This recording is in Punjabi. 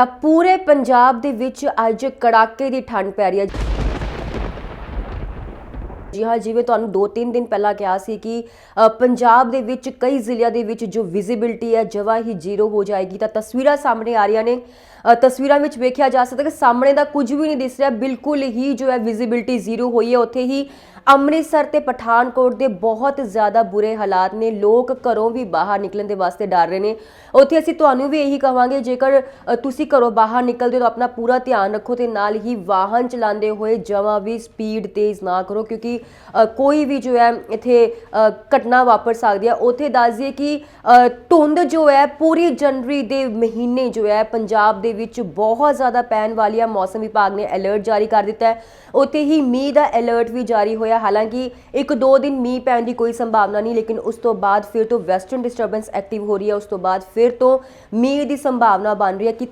ਤਾਂ ਪੂਰੇ ਪੰਜਾਬ ਦੇ ਵਿੱਚ ਅੱਜ ਕੜਾਕੇ ਦੀ ਠੰਡ ਪੈ ਰਹੀ ਹੈ। ਜੀ ਹਾਂ, ਜਿਵੇਂ ਤੁਹਾਨੂੰ 2-3 ਦਿਨ ਪਹਿਲਾਂ ਕਿਹਾ ਸੀ ਕਿ ਪੰਜਾਬ ਦੇ ਵਿੱਚ ਕਈ ਜ਼ਿਲ੍ਹਿਆਂ ਦੇ ਵਿੱਚ ਜੋ ਵਿਜ਼ਿਬਿਲਟੀ ਹੈ ਜਵਾ ਹੀ ਜ਼ੀਰੋ ਹੋ ਜਾਏਗੀ। ਤਾਂ ਤਸਵੀਰਾਂ ਸਾਹਮਣੇ ਆ ਰਹੀਆਂ ਨੇ। ਤਸਵੀਰਾਂ ਵਿੱਚ ਵੇਖਿਆ ਜਾ ਸਕਦਾ ਕਿ ਸਾਹਮਣੇ ਦਾ ਕੁਝ ਵੀ ਨਹੀਂ ਦਿਸ ਰਿਹਾ। ਬਿਲਕੁਲ ਹੀ ਜੋ ਹੈ ਵਿਜ਼ਿਬਿਲਟੀ ਜ਼ੀਰੋ ਹੋਈ ਹੈ। ਉੱਥੇ ਹੀ ਅੰਮ੍ਰਿਤਸਰ ਤੇ ਪਠਾਨਕੋਟ ਦੇ ਬਹੁਤ ਜ਼ਿਆਦਾ ਬੁਰੇ ਹਾਲਾਤ ਨੇ। ਲੋਕ ਘਰੋਂ ਵੀ ਬਾਹਰ ਨਿਕਲਣ ਦੇ ਵਾਸਤੇ ਡਰ ਰਹੇ ਨੇ। ਉੱਥੇ ਅਸੀਂ ਤੁਹਾਨੂੰ ਵੀ ਇਹੀ ਕਹਾਂਗੇ, ਜੇਕਰ ਤੁਸੀਂ ਘਰੋਂ ਬਾਹਰ ਨਿਕਲਦੇ ਹੋ ਤਾਂ ਆਪਣਾ ਪੂਰਾ ਧਿਆਨ ਰੱਖੋ ਤੇ ਨਾਲ ਹੀ ਵਾਹਨ ਚਲਾਉਂਦੇ ਹੋਏ ਜਮਾਂ ਵੀ ਸਪੀਡ ਤੇਜ਼ ਨਾ ਕਰੋ, ਕਿਉਂਕਿ ਕੋਈ ਵੀ ਜੋ ਹੈ, ਇੱਥੇ ਘਟਨਾ ਵਾਪਰ ਸਕਦੀ ਹੈ। ਉੱਥੇ ਦੱਸ ਦਈਏ ਕਿ ਧੁੰਦ ਜੋ ਹੈ, ਪੂਰੀ ਜਨਵਰੀ ਦੇ ਮਹੀਨੇ ਜੋ ਹੈ, ਪੰਜਾਬ ਦੇ ਵਿੱਚ ਬਹੁਤ ਜ਼ਿਆਦਾ ਪੈਣ ਵਾਲੀ ਹੈ ਮੌਸਮ ਵਿਭਾਗ ਨੇ ਅਲਰਟ ਜਾਰੀ ਕਰ ਦਿੱਤਾ ਹੈ। ਉੱਥੇ ਹੀ ਮੀਂਹ ਦਾ ਅਲਰਟ ਵੀ ਜਾਰੀ ਹੋਇਆ। ਹਾਲਾਂਕਿ, ਇੱਕ ਦੋ ਦਿਨ ਮੀਂਹ ਪੈਣ ਦੀ ਕੋਈ ਸੰਭਾਵਨਾ ਨਹੀਂ, ਲੇਕਿਨ ਉਸ ਤੋਂ ਬਾਅਦ ਫਿਰ ਤੋਂ ਵੈਸਟਰਨ ਡਿਸਟਰਬੈਂਸ ਐਕਟਿਵ ਹੋ ਰਹੀ ਹੈ। ਉਸ ਤੋਂ ਬਾਅਦ ਫਿਰ ਤੋਂ ਮੀਂਹ ਦੀ ਸੰਭਾਵਨਾ ਬਣ ਰਹੀ ਹੈ। ਕਿਤੇ